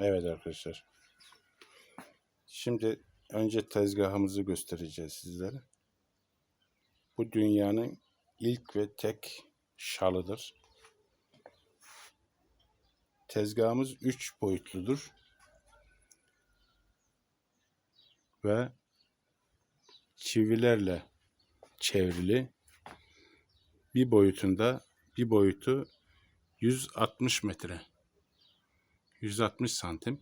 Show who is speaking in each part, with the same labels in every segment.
Speaker 1: Evet arkadaşlar. Şimdi önce tezgahımızı göstereceğiz sizlere. Bu dünyanın ilk ve tek şalıdır. Tezgahımız 3 boyutludur. Ve çivilerle çevrili. Bir boyutunda bir boyutu 160 metre. 160 santim.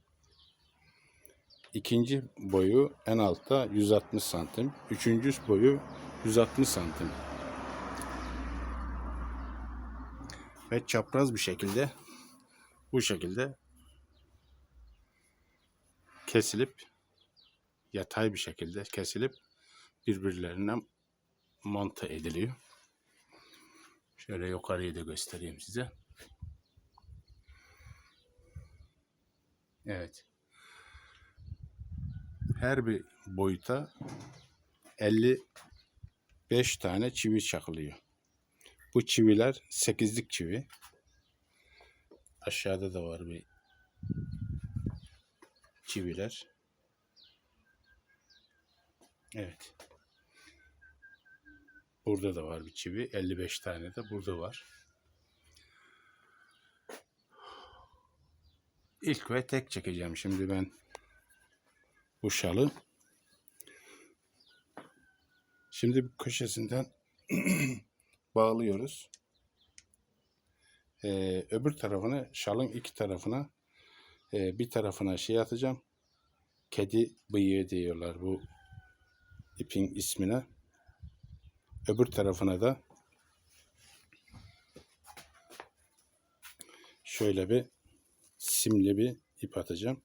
Speaker 1: İkinci boyu en altta 160 santim. Üçüncü boyu 160 santim. Ve çapraz bir şekilde bu şekilde kesilip yatay bir şekilde kesilip birbirlerine monte ediliyor. Şöyle yukarıyı da göstereyim size. Evet. Her bir boyuta 55 tane çivi çakılıyor. Bu çiviler 8'lik çivi. Aşağıda da var bir çiviler. Evet. Burada da var bir çivi. 55 tane de burada var. İlk ve tek çekeceğim şimdi ben bu şalı. Şimdi bu köşesinden bağlıyoruz. Ee, öbür tarafını şalın iki tarafına e, bir tarafına şey atacağım. Kedi bıyığı diyorlar bu ipin ismine. Öbür tarafına da şöyle bir simli bir ip atacağım.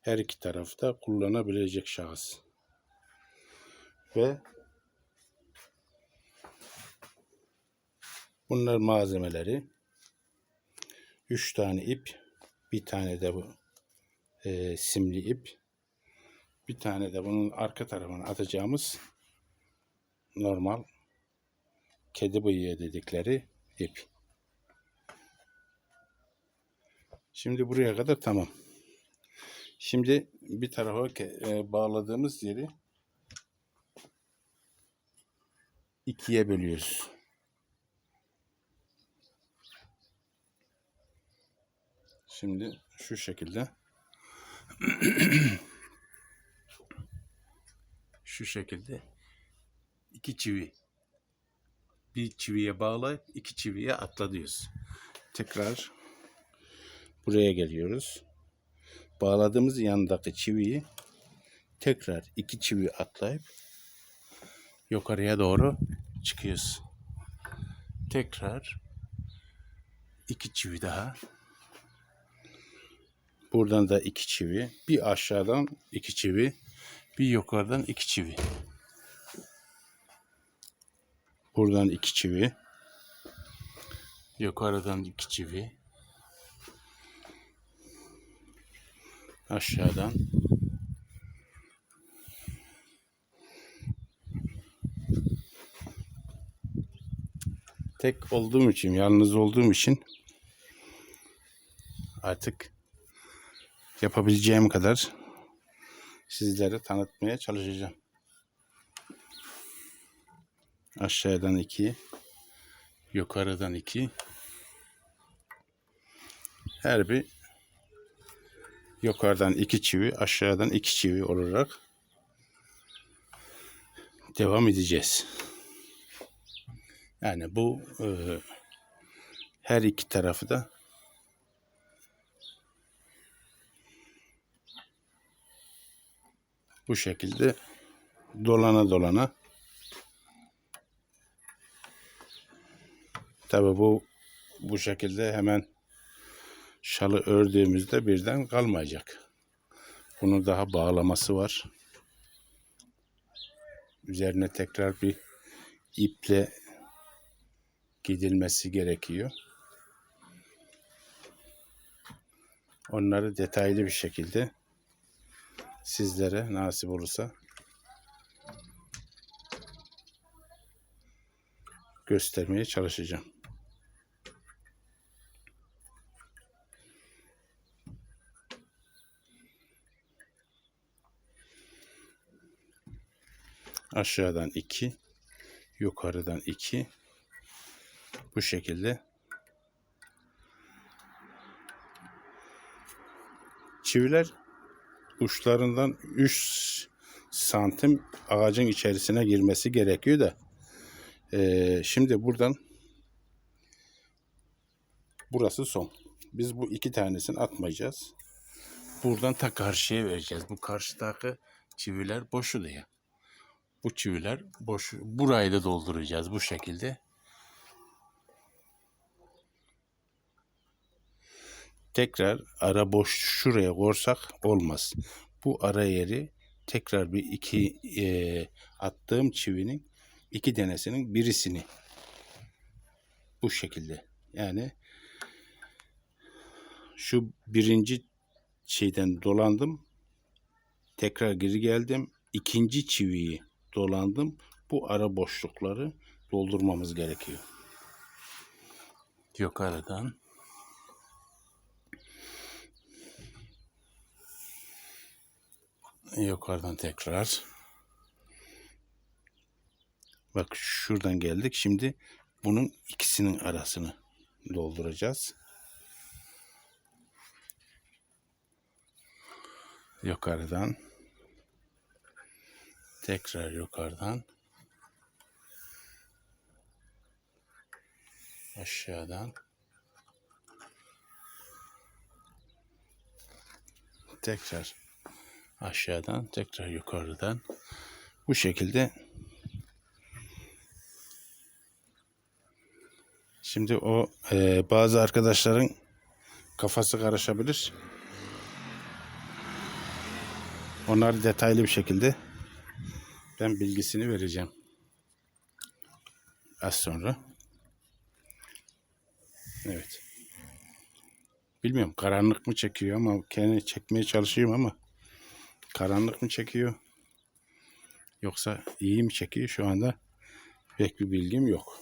Speaker 1: Her iki tarafta kullanabilecek şahıs. Ve bunlar malzemeleri. Üç tane ip. Bir tane de bu e, simli ip. Bir tane de bunun arka tarafına atacağımız normal kedi bıyığı dedikleri ip. Şimdi buraya kadar tamam. Şimdi bir tarafa e, bağladığımız yeri ikiye bölüyoruz. Şimdi şu şekilde şu şekilde iki çivi bir çiviye bağlayıp iki çiviye atladıyoruz. Tekrar buraya geliyoruz. Bağladığımız yandaki çiviyi tekrar iki çivi atlayıp yukarıya doğru çıkıyoruz. Tekrar iki çivi daha. Buradan da iki çivi. Bir aşağıdan iki çivi. Bir yukarıdan iki çivi. Buradan iki çivi. Yukarıdan iki çivi. Aşağıdan. Tek olduğum için, yalnız olduğum için artık yapabileceğim kadar sizlere tanıtmaya çalışacağım. Aşağıdan iki, yukarıdan iki. Her bir yukarıdan iki çivi, aşağıdan iki çivi olarak devam edeceğiz. Yani bu e, her iki tarafı da bu şekilde dolana dolana tabi bu bu şekilde hemen şalı ördüğümüzde birden kalmayacak. Bunun daha bağlaması var. Üzerine tekrar bir iple gidilmesi gerekiyor. Onları detaylı bir şekilde sizlere nasip olursa göstermeye çalışacağım. Aşağıdan 2. Yukarıdan 2. Bu şekilde. Çiviler uçlarından 3 santim ağacın içerisine girmesi gerekiyor da eee, şimdi buradan burası son. Biz bu iki tanesini atmayacağız. Buradan ta karşıya vereceğiz. Bu karşıdaki çiviler boşu diye. Bu çiviler boş. Burayı da dolduracağız bu şekilde. Tekrar ara boş şuraya korsak olmaz. Bu ara yeri tekrar bir iki eee, attığım çivinin iki tanesinin birisini bu şekilde yani şu birinci şeyden dolandım tekrar geri geldim ikinci çiviyi dolandım bu ara boşlukları doldurmamız gerekiyor yukarıdan yukarıdan tekrar Bak şuradan geldik. Şimdi bunun ikisinin arasını dolduracağız. Yukarıdan. Tekrar yukarıdan. Aşağıdan. Tekrar aşağıdan, tekrar yukarıdan. Bu şekilde Şimdi o e, bazı arkadaşların kafası karışabilir. Onlar detaylı bir şekilde ben bilgisini vereceğim. Az sonra. Evet. Bilmiyorum karanlık mı çekiyor ama kendi çekmeye çalışıyorum ama karanlık mı çekiyor yoksa iyi mi çekiyor şu anda pek bir bilgim yok.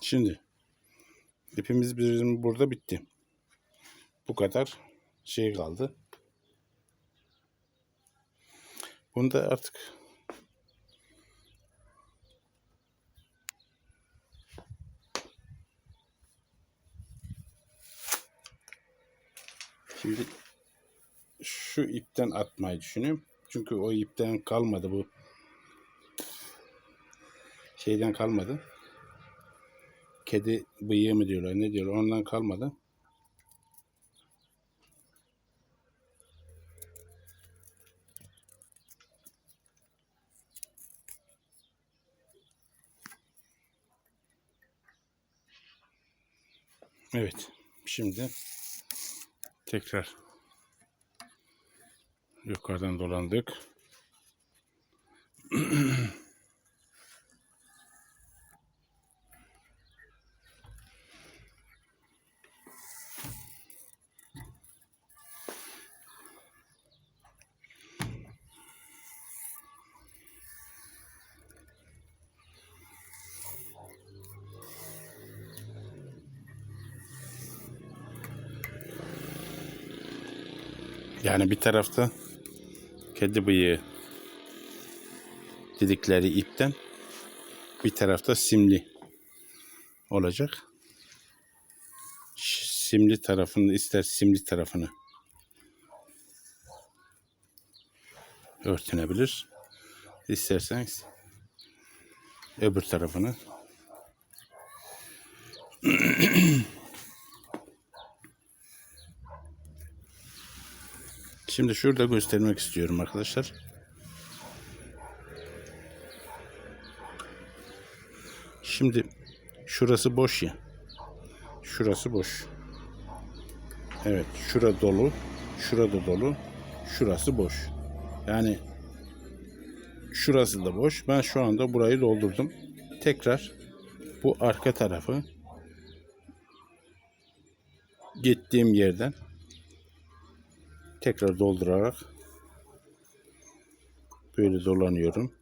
Speaker 1: Şimdi ipimiz bizim burada bitti. Bu kadar şey kaldı. Bunda artık Şimdi şu ipten atmayı düşünüyorum. Çünkü o ipten kalmadı bu. Şeyden kalmadı. Kedi bıyığı mı diyorlar ne diyorlar ondan kalmadı. Evet. Şimdi tekrar yukarıdan dolandık. Yani bir tarafta kedi bıyığı dedikleri ipten bir tarafta simli olacak. Simli tarafını ister simli tarafını örtünebilir. İsterseniz öbür tarafını Şimdi şurada göstermek istiyorum arkadaşlar. Şimdi şurası boş ya. Şurası boş. Evet, şura dolu, şurada dolu, şurası boş. Yani şurası da boş. Ben şu anda burayı doldurdum. Tekrar bu arka tarafı gittiğim yerden tekrar doldurarak böyle dolanıyorum.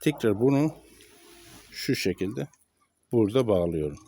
Speaker 1: Tekrar bunu şu şekilde burada bağlıyorum.